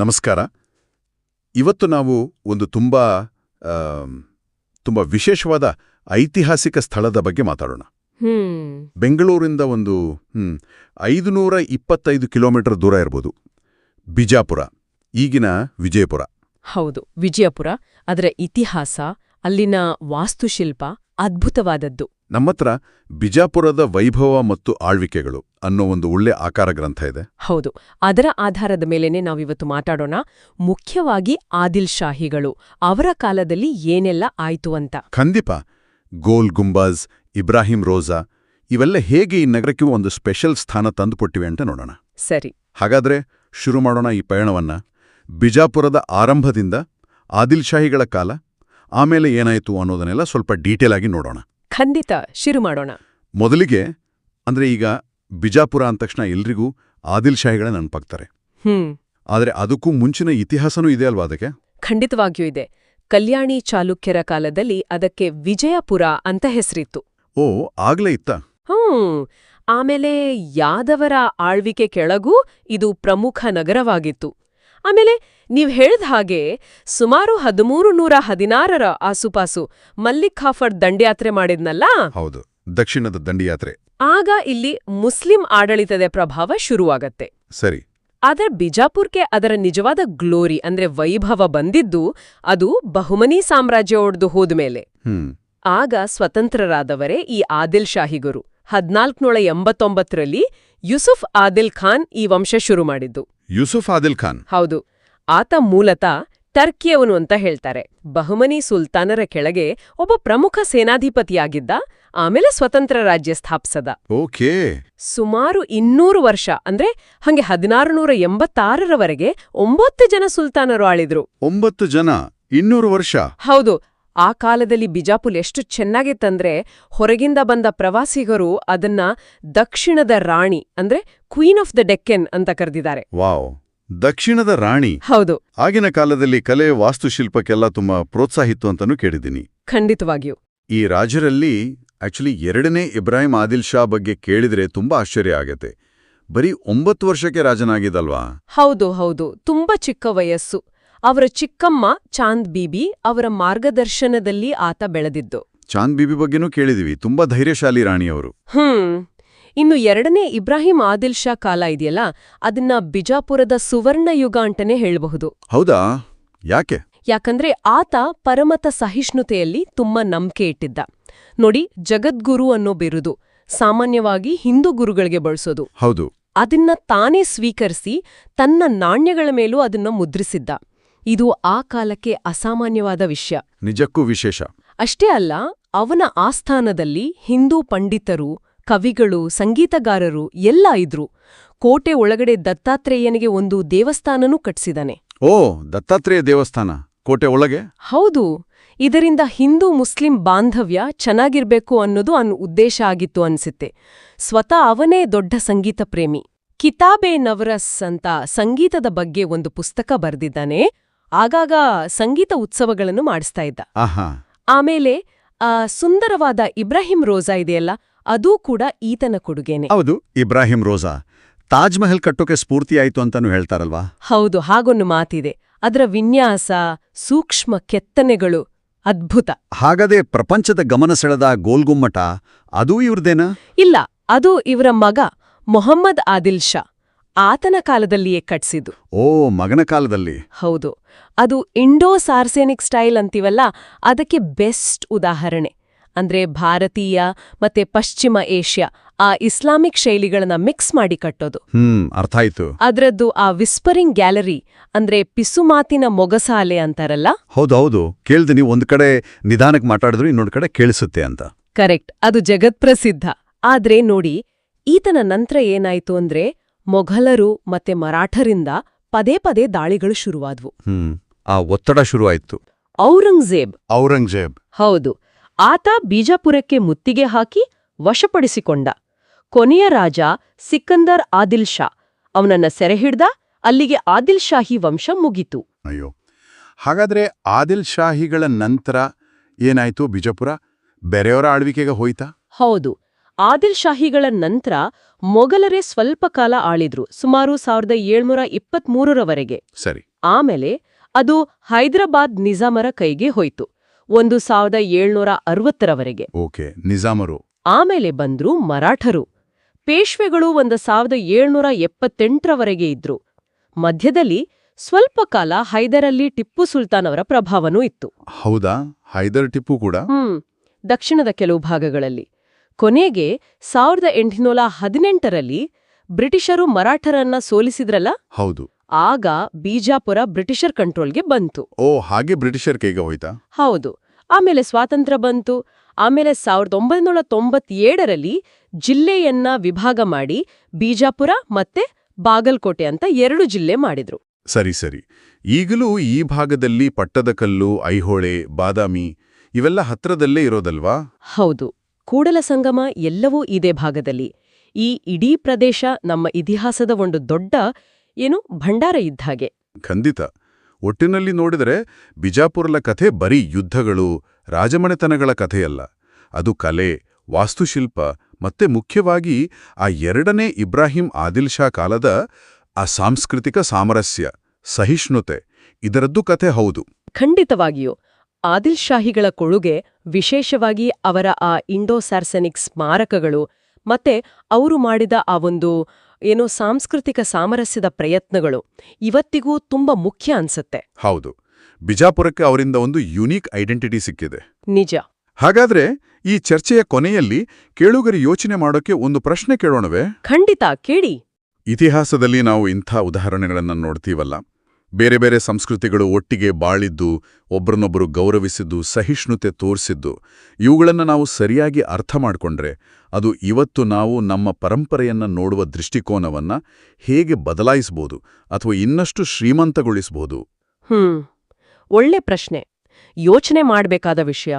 ನಮಸ್ಕಾರ. ಇವತ್ತು ನಾವು ಒಂದು ತುಂಬ ತುಂಬ ವಿಶೇಷವಾದ ಐತಿಹಾಸಿಕ ಸ್ಥಳದ ಬಗ್ಗೆ ಮಾತಾಡೋಣ. ಬೆಂಗಳೂರಿಂದ ಒಂದು ಹ್ಮ್, ಐದುನೂರ ಇಪ್ಪತ್ತೈದು ಕಿಲೋಮೀಟರ್ ದೂರ ಇರ್ಬೋದು. ಬಿಜಾಪುರ ಈಗಿನ ವಿಜಯಪುರ. ಹೌದು ವಿಜಯಪುರ ಅದರ ಇತಿಹಾಸ ಅಲ್ಲಿನ ವಾಸ್ತುಶಿಲ್ಪ ಅದ್ಭುತವಾದದ್ದು. ನಮ್ಮತ್ರ ಬಿಜಾಪುರದ ವೈಭವ ಮತ್ತು ಆಳ್ವಿಕೆಗಳು ಅನ್ನೋ ಒಂದು ಒಳ್ಳೆ ಆಕಾರ ಗ್ರಂಥ ಇದೆ. ಹೌದು. ಅದರ ಆಧಾರದ ಮೇಲೆನೆ ನಾವಿವತ್ತು ಮಾತಾಡೋಣ. ಮುಖ್ಯವಾಗಿ ಆದಿಲ್ ಶಾಹಿಗಳು. ಅವರ ಕಾಲದಲ್ಲಿ ಏನೆಲ್ಲ ಆಯ್ತು ಅಂತ? ಖಂದಿಪ ಗೋಲ್ ಗುಂಬಾಜ್ ಇಬ್ರಾಹಿಂ ರೋಜಾ ಇವೆಲ್ಲ ಹೇಗೆ ಈ ನಗರಕ್ಕೆ ಒಂದು ಸ್ಪೆಷಲ್ ಸ್ಥಾನ ತಂದುಕೊಟ್ಟಿವೆ ಅಂತ ನೋಡೋಣ. ಸರಿ. ಹಾಗಾದ್ರೆ ಶುರು ಮಾಡೋಣ ಈ ಪಯಣವನ್ನ. ಬಿಜಾಪುರದ ಆರಂಭದಿಂದ ಆದಿಲ್ ಶಾಹಿಗಳ ಕಾಲ ಆಮೇಲೆ ಏನಾಯಿತು ಅನ್ನೋದನ್ನೆಲ್ಲ ಸ್ವಲ್ಪ ಡೀಟೇಲ್ ಆಗಿ ನೋಡೋಣ. ಖಂಡಿತ ಶುರು ಮಾಡೋಣ. ಮೊದಲಿಗೆ ಅಂದ್ರೆ ಈಗ ಬಿಜಾಪುರ ಅಂದ ತಕ್ಷಣ ಎಲ್ರಿಗೂ ಆದಿಲ್ ಶಾಹಿಗಳ ನೆನಪಾಗ್ತಾರೆ ಹ್ಮ್. ಆದರೆ ಅದಕ್ಕೂ ಮುಂಚಿನ ಇತಿಹಾಸನೂ ಇದೆ ಅಲ್ವಾ ಅದಕ್ಕೆ? ಖಂಡಿತವಾಗಿಯೂ ಇದೆ. ಕಲ್ಯಾಣಿ ಚಾಲುಕ್ಯರ ಕಾಲದಲ್ಲಿ ಅದಕ್ಕೆ ವಿಜಯಪುರ ಅಂತ ಹೆಸರಿತ್ತು. ಓ ಆಗ್ಲೇ ಇತ್ತ? ಹ್ಮ್. ಆಮೇಲೆ ಯಾದವರ ಆಳ್ವಿಕೆ ಕೆಳಗೂ ಇದು ಪ್ರಮುಖ ನಗರವಾಗಿತ್ತು. ಆಮೇಲೆ ನೀವ್ ಹೇಳಿದ ಹಾಗೆ ಸುಮಾರು ಹದಿಮೂರು ನೂರ ಹದಿನಾರರ ಆಸುಪಾಸು ಮಲ್ಲಿಕ್ ಖಾಫರ್ ದಂಡಯಾತ್ರೆ ಮಾಡಿದ್ನಲ್ಲ? ಹೌದು ದಕ್ಷಿಣದ ದಂಡಿಯಾತ್ರೆ. ಆಗ ಇಲ್ಲಿ ಮುಸ್ಲಿಂ ಆಡಳಿತದ ಪ್ರಭಾವ ಶುರುವಾಗತ್ತೆ. ಸರಿ. ಆದ್ರೆ ಬಿಜಾಪುರ್ಗೆ ಅದರ ನಿಜವಾದ ಗ್ಲೋರಿ ಅಂದ್ರೆ ವೈಭವ ಬಂದಿದ್ದು ಅದು ಬಹುಮನಿ ಸಾಮ್ರಾಜ್ಯ ಒಡೆದು ಹೋದ್ಮೇಲೆ ಆಗ ಸ್ವತಂತ್ರರಾದವರೇ ಈ ಆದಿಲ್ ಶಾಹಿಗುರು. ಹದ್ನಾಲ್ಕುನೂರ ಎಂಬತ್ತೊಂಬತ್ತರಲ್ಲಿ ಯೂಸುಫ್ ಆದಿಲ್ ಖಾನ್ ಈ ವಂಶ ಶುರು ಮಾಡಿದ್ದು. ಯೂಸುಫ್ ಆದಿಲ್ ಖಾನ್. ಹೌದು. ಆತ ಮೂಲತಃ ಟರ್ಕಿಯವನು ಅಂತ ಹೇಳ್ತಾರೆ. ಬಹುಮನಿ ಸುಲ್ತಾನರ ಕೆಳಗೆ ಒಬ್ಬ ಪ್ರಮುಖ ಸೇನಾಧಿಪತಿಯಾಗಿದ್ದ ಆಮೇಲೆ ಸ್ವತಂತ್ರ ರಾಜ್ಯ ಸ್ಥಾಪಿಸದ. ಓಕೆ. ಸುಮಾರು ಇನ್ನೂರು ವರ್ಷ ಅಂದ್ರೆ ಹಂಗೆ ಹದಿನಾರು ನೂರ ಎಂಬತ್ತಾರರವರೆಗೆ ಒಂಬತ್ತು ಜನ ಸುಲ್ತಾನರು ಆಳಿದ್ರು. ಒಂಬತ್ತು ಜನ ಇನ್ನೂರು ವರ್ಷ. ಹೌದು. ಆ ಕಾಲದಲ್ಲಿ ಬಿಜಾಪುರ್ ಎಷ್ಟು ಚೆನ್ನಾಗಿತ್ತಂದ್ರೆ ಹೊರಗಿಂದ ಬಂದ ಪ್ರವಾಸಿಗರು ಅದನ್ನ ದಕ್ಷಿಣದ ರಾಣಿ ಅಂದ್ರೆ ಕ್ವೀನ್ ಆಫ್ ದ ಡೆಕ್ಕೆನ್ ಅಂತ ಕರೆದಿದ್ದಾರೆ. ವಾವ್. ದಕ್ಷಿಣದ ರಾಣಿ. ಹೌದು. ಆಗಿನ ಕಾಲದಲ್ಲಿ ಕಲೆ ವಾಸ್ತುಶಿಲ್ಪಕ್ಕೆಲ್ಲ ತುಂಬಾ ಪ್ರೋತ್ಸಾಹಿತ್ತು ಅಂತಾನು ಅಂತಾನೂ ಕೇಳಿದ್ದೀನಿ. ಖಂಡಿತವಾಗಿಯೂ. ಈ ರಾಜರಲ್ಲಿ ಆಕ್ಚುಲಿ ಎರಡನೇ ಇಬ್ರಾಹಿಂ ಆದಿಲ್ ಶಾ ಬಗ್ಗೆ ಕೇಳಿದ್ರೆ ತುಂಬಾ ಆಶ್ಚರ್ಯ ಆಗತ್ತೆ. ಬರೀ ಒಂಬತ್ತು ವರ್ಷಕ್ಕೆ ರಾಜನಾಗಿದಲ್ವಾ ಹೌದು ಹೌದು. ತುಂಬಾ ಚಿಕ್ಕ ವಯಸ್ಸು. ಅವರ ಚಿಕ್ಕಮ್ಮ ಚಾಂದ್ ಬೀಬಿ ಅವರ ಮಾರ್ಗದರ್ಶನದಲ್ಲಿ ಆತ ಬೆಳೆದಿದ್ದು. ಚಾಂದ್ ಬೀಬಿ ಬಗ್ಗೆನೂ ಕೇಳಿದಿವಿ. ತುಂಬಾ ಧೈರ್ಯಶಾಲಿ ರಾಣಿಯವರು. ಹ್ಮ್. ಇನ್ನು ಎರಡನೇ ಇಬ್ರಾಹಿಂ ಆದಿಲ್ ಶಾ ಕಾಲ ಇದೆಯಲ್ಲ ಅದನ್ನ ಬಿಜಾಪುರದ ಸುವರ್ಣ ಯುಗ ಅಂತಾನೆ ಹೇಳಬಹುದು. ಹೌದಾ? ಯಾಕೆ? ಯಾಕಂದ್ರೆ ಆತ ಪರಮತ ಸಹಿಷ್ಣುತೆಯಲ್ಲಿ ತುಂಬಾ ನಂಬಿಕೆ ಇಟ್ಟಿದ್ದ. ನೋಡಿ ಜಗದ್ಗುರು ಅನ್ನೋ ಬಿರುದು ಸಾಮಾನ್ಯವಾಗಿ ಹಿಂದೂ ಗುರುಗಳಿಗೆ ಬಳಸೋದು. ಹೌದು. ಅದನ್ನ ತಾನೇ ಸ್ವೀಕರಿಸಿ ತನ್ನ ನಾಣ್ಯಗಳ ಮೇಲೂ ಅದನ್ನ ಮುದ್ರಿಸಿದ್ದ. ಇದು ಆ ಕಾಲಕ್ಕೆ ಅಸಾಮಾನ್ಯವಾದ ವಿಷಯ. ನಿಜಕ್ಕೂ ವಿಶೇಷ. ಅಷ್ಟೇ ಅಲ್ಲ ಅವನ ಆಸ್ಥಾನದಲ್ಲಿ ಹಿಂದೂ ಪಂಡಿತರು ಕವಿಗಳು ಸಂಗೀತಗಾರರು ಎಲ್ಲ ಇದ್ರು. ಕೋಟೆ ಒಳಗಡೆ ದತ್ತಾತ್ರೇಯನಿಗೆ ಒಂದು ದೇವಸ್ಥಾನನೂ ಕಟ್ಸಿದಾನೆ. ಓ ದತ್ತಾತ್ರೇಯ ದೇವಸ್ಥಾನ. ಕೋಟೆ ಒಳಗೆ? ಹೌದು. ಇದರಿಂದ ಹಿಂದೂ ಮುಸ್ಲಿಂ ಬಾಂಧವ್ಯ ಚೆನ್ನಾಗಿರ್ಬೇಕು ಅನ್ನೋದು ಅನ್ ಉದ್ದೇಶ ಆಗಿತ್ತು ಅನ್ಸುತ್ತೆ. ಸ್ವತಃ ಅವನೇ ದೊಡ್ಡ ಸಂಗೀತ ಪ್ರೇಮಿ ಕಿತಾಬೆ ನವರಸ್ ಅಂತ ಸಂಗೀತದ ಬಗ್ಗೆ ಒಂದು ಪುಸ್ತಕ ಬರೆದಿದ್ದಾನೆ. ಆಗಾಗ ಸಂಗೀತ ಉತ್ಸವಗಳನ್ನು ಮಾಡಿಸ್ತಾ ಇದ್ದ. ಆಹಾ. ಆಮೇಲೆ ಆ ಸುಂದರವಾದ ಇಬ್ರಾಹಿಂ ರೋಜಾ ಇದೆಯಲ್ಲ ಅದೂ ಕೂಡ ಈತನ ಕೊಡುಗೆನೆ. ಹೌದು ಇಬ್ರಾಹಿಂ ರೋಜಾ. ತಾಜ್ ಮಹಲ್ ಕಟ್ಟೋಕೆ ಸ್ಫೂರ್ತಿಯಾಯಿತು ಅಂತಾನು ಹೇಳ್ತಾರಲ್ವಾ? ಹೌದು ಹಾಗೊಂದು ಮಾತಿದೆ. ಅದರ ವಿನ್ಯಾಸ ಸೂಕ್ಷ್ಮ ಕೆತ್ತನೆಗಳು ಅದ್ಭುತ. ಹಾಗದೇ ಪ್ರಪಂಚದ ಗಮನ ಸೆಳೆದ ಗೋಲ್ಗುಮ್ಮಟ ಅದೂ ಇವ್ರದೇನಾ? ಇಲ್ಲ ಅದು ಇವರ ಮಗ ಮೊಹಮ್ಮದ್ ಆದಿಲ್ ಶಾ. ಆತನ ಕಾಲದಲ್ಲಿಯೇ ಕಟ್ಸಿದ್ದು. ಓ ಮಗನ ಕಾಲದಲ್ಲಿ. ಹೌದು. ಅದು ಇಂಡೋ ಸಾರ್ಸೆನಿಕ್ ಸ್ಟೈಲ್ ಅಂತೀವಲ್ಲ ಅದಕ್ಕೆ ಬೆಸ್ಟ್ ಉದಾಹರಣೆ. ಅಂದ್ರೆ ಭಾರತೀಯ ಮತ್ತೆ ಪಶ್ಚಿಮ ಏಷ್ಯಾ ಆ ಇಸ್ಲಾಮಿಕ್ ಶೈಲಿಗಳನ್ನ ಮಿಕ್ಸ್ ಮಾಡಿ ಕಟ್ಟೋದು. ಹ್ಮ್ ಅರ್ಥ ಆಯ್ತು. ಅದ್ರದ್ದು ಆ ವಿಸ್ಪರಿಂಗ್ ಗ್ಯಾಲರಿ ಅಂದ್ರೆ ಪಿಸುಮಾತಿನ ಮೊಗಸಾಲೆ ಅಂತಾರಲ್ಲ? ಹೌದೌದು ಕೇಳ್ದಿನಿ ಒಂದ್ ಕಡೆ ನಿಧಾನಕ್ಕೆ ಮಾತಾಡಿದ್ರು ಇನ್ನೊಂದ್ ಕಡೆ ಕೇಳಿಸುತ್ತೆ ಅಂತ. ಕರೆಕ್ಟ್. ಅದು ಜಗತ್ಪ್ರಸಿದ್ಧ. ಆದ್ರೆ ನೋಡಿ ಈತನ ನಂತರ ಏನಾಯ್ತು ಅಂದ್ರೆ ಮೊಘಲರು ಮತ್ತೆ ಮರಾಠರಿಂದ ಪದೇ ಪದೇ ದಾಳಿಗಳು ಶುರುವಾದ್ವು. ಆ ಒತ್ತಡ ಶುರುವಾಯ್ತು. ಔರಂಗಜೇಬ್. ಔರಂಗಜೇಬ್. ಹೌದು ಆತ ಬೀಜಾಪುರಕ್ಕೆ ಮುತ್ತಿಗೆ ಹಾಕಿ ವಶಪಡಿಸಿಕೊಂಡ. ಕೊನೆಯ ರಾಜ ಸಿಕಂದರ್ ಆದಿಲ್ ಶಾ ಅವನನ್ನ ಸೆರೆಹಿಡ್ದ ಅಲ್ಲಿಗೆ ಆದಿಲ್ ಶಾಹಿ ವಂಶ ಮುಗಿತು. ಅಯ್ಯೋ ಹಾಗಾದ್ರೆ ಆದಿಲ್ ಶಾಹಿಗಳ ನಂತರ ಏನಾಯ್ತು ಬಿಜಾಪುರ? ಬೇರೆಯವರ ಆಳ್ವಿಕೆಗೆ ಹೋಯ್ತಾ? ಹೌದು ಆದಿಲ್ ಶಾಹಿಗಳ ನಂತರ ಮೊಘಲರೇ ಸ್ವಲ್ಪ ಕಾಲ ಆಳಿದ್ರು ಸುಮಾರು ಸಾವಿರದ ಏಳ್ನೂರ ಇಪ್ಪತ್ಮೂರರವರೆಗೆ. ಸರಿ. ಆಮೇಲೆ ಅದು ಹೈದರಾಬಾದ್ ನಿಜಾಮರ ಕೈಗೆ ಹೋಯ್ತು ಒಂದು ಸಾವಿರದ ಏಳ್ನೂರ ಅರವತ್ತರವರೆಗೆ. ಓಕೆ ನಿಜಾಮರು. ಆಮೇಲೆ ಬಂದ್ರು ಮರಾಠರು. ಪೇಶ್ವೆಗಳು ಒಂದು ಸಾವಿರದ ಏಳ್ನೂರ ಎಪ್ಪತ್ತೆಂಟರವರೆಗೆ ಇದ್ರು. ಮಧ್ಯದಲ್ಲಿ ಸ್ವಲ್ಪ ಕಾಲ ಹೈದರಲ್ಲಿ ಟಿಪ್ಪು ಸುಲ್ತಾನ್ ಅವರ ಪ್ರಭಾವನೂ ಇತ್ತು. ಹೌದಾ? ಹೈದರ್ ಟಿಪ್ಪು ಕೂಡ? ಹ್ಮ್ ದಕ್ಷಿಣದ ಕೆಲವು ಭಾಗಗಳಲ್ಲಿ. ಕೊನೆಗೆ ಸಾವಿರದ ಎಂಟುನೂರ ಹದಿನೆಂಟರಲ್ಲಿ ಬ್ರಿಟಿಷರು ಮರಾಠರನ್ನ ಸೋಲಿಸಿದ್ರಲ್ಲ? ಹೌದು. ಆಗ ಬಿಜಾಪುರ ಬ್ರಿಟಿಷರ್ ಕಂಟ್ರೋಲ್ಗೆ ಬಂತು. ಓ ಹಾಗೆ ಬ್ರಿಟಿಷರ್ ಕೈಗೆ ಹೋಯ್ತಾ? ಹೌದು. ಆಮೇಲೆ ಸ್ವಾತಂತ್ರ್ಯ ಬಂತು. ಆಮೇಲೆ ಸಾವಿರದ ಒಂಬೈನೂರ ತೊಂಬತ್ತೇಳರಲ್ಲಿ ಜಿಲ್ಲೆಯನ್ನ ವಿಭಾಗ ಮಾಡಿ ಬಿಜಾಪುರ ಮತ್ತೆ ಬಾಗಲಕೋಟೆ ಅಂತ ಎರಡು ಜಿಲ್ಲೆ ಮಾಡಿದ್ರು. ಸರಿ ಸರಿ. ಈಗಲೂ ಈ ಭಾಗದಲ್ಲಿ ಪಟ್ಟದಕಲ್ಲು ಐಹೊಳೆ ಬಾದಾಮಿ ಇವೆಲ್ಲ ಹತ್ರದಲ್ಲೇ ಇರೋದಲ್ವಾ? ಹೌದು. ಕೂಡಲ ಸಂಗಮ ಎಲ್ಲವೂ ಇದೇ ಭಾಗದಲ್ಲಿ. ಈ ಇಡೀ ಪ್ರದೇಶ ನಮ್ಮ ಇತಿಹಾಸದ ಒಂದು ದೊಡ್ಡ ಏನು ಭಂಡಾರ ಇದ್ಹಾಗೆ ಖಂಡಿತ. ಒಟ್ಟಿನಲ್ಲಿ ನೋಡಿದರೆ ಬಿಜಾಪುರಲ ಕಥೆ ಬರೀ ಯುದ್ಧಗಳು ರಾಜಮನೆತನಗಳ ಕಥೆಯಲ್ಲ. ಅದು ಕಲೆ ವಾಸ್ತುಶಿಲ್ಪ ಮತ್ತೆ ಮುಖ್ಯವಾಗಿ ಆ ಎರಡನೇ ಇಬ್ರಾಹಿಂ ಆದಿಲ್ ಶಾ ಕಾಲದ ಆ ಸಾಂಸ್ಕೃತಿಕ ಸಾಮರಸ್ಯ ಸಹಿಷ್ಣುತೆ ಇದರದ್ದು ಕಥೆ ಹೌದು. ಖಂಡಿತವಾಗಿಯೂ. ಆದಿಲ್ ಶಾಹಿಗಳ ಕೊಡುಗೆ ವಿಶೇಷವಾಗಿ ಅವರ ಆ ಇಂಡೋ ಸಾರ್ಸೆನಿಕ್ ಸ್ಮಾರಕಗಳು ಮತ್ತೆ ಅವರು ಮಾಡಿದ ಆ ಒಂದು ಏನೋ ಸಾಂಸ್ಕೃತಿಕ ಸಾಮರಸ್ಯದ ಪ್ರಯತ್ನಗಳು ಇವತ್ತಿಗೂ ತುಂಬ ಮುಖ್ಯ ಅನ್ಸತ್ತೆ. ಹೌದು. ಬಿಜಾಪುರಕ್ಕೆ ಅವರಿಂದ ಒಂದು ಯುನೀಕ್ ಐಡೆಂಟಿಟಿ ಸಿಕ್ಕಿದೆ. ನಿಜ. ಹಾಗಾದ್ರೆ ಈ ಚರ್ಚೆಯ ಕೊನೆಯಲ್ಲಿ ಕೇಳುಗರಿ ಯೋಚನೆ ಮಾಡೋಕೆ ಒಂದು ಪ್ರಶ್ನೆ ಕೇಳೋಣವೇ? ಖಂಡಿತ ಕೇಳಿ. ಇತಿಹಾಸದಲ್ಲಿ ನಾವು ಇಂಥ ಉದಾಹರಣೆಗಳನ್ನು ನೋಡ್ತೀವಲ್ಲ. ಬೇರೆ ಬೇರೆ ಸಂಸ್ಕೃತಿಗಳು ಒಟ್ಟಿಗೆ ಬಾಳಿದ್ದು ಒಬ್ಬರನ್ನೊಬ್ಬರು ಗೌರವಿಸಿದ್ದು, ಸಹಿಷ್ಣುತೆ ತೋರಿಸಿದ್ದು, ಇವುಗಳನ್ನು ನಾವು ಸರಿಯಾಗಿ ಅರ್ಥ ಮಾಡಿಕೊಂಡ್ರೆ ಅದು ಇವತ್ತು ನಾವು ನಮ್ಮ ಪರಂಪರೆಯನ್ನು ನೋಡುವ ದೃಷ್ಟಿಕೋನವನ್ನ ಹೇಗೆ ಬದಲಾಯಿಸಬಹುದು ಅಥವಾ ಇನ್ನಷ್ಟು ಶ್ರೀಮಂತಗೊಳಿಸಬಹುದು ಹ್ಞೂ ಒಳ್ಳೆ ಪ್ರಶ್ನೆ. ಯೋಚನೆ ಮಾಡಬೇಕಾದ ವಿಷಯ.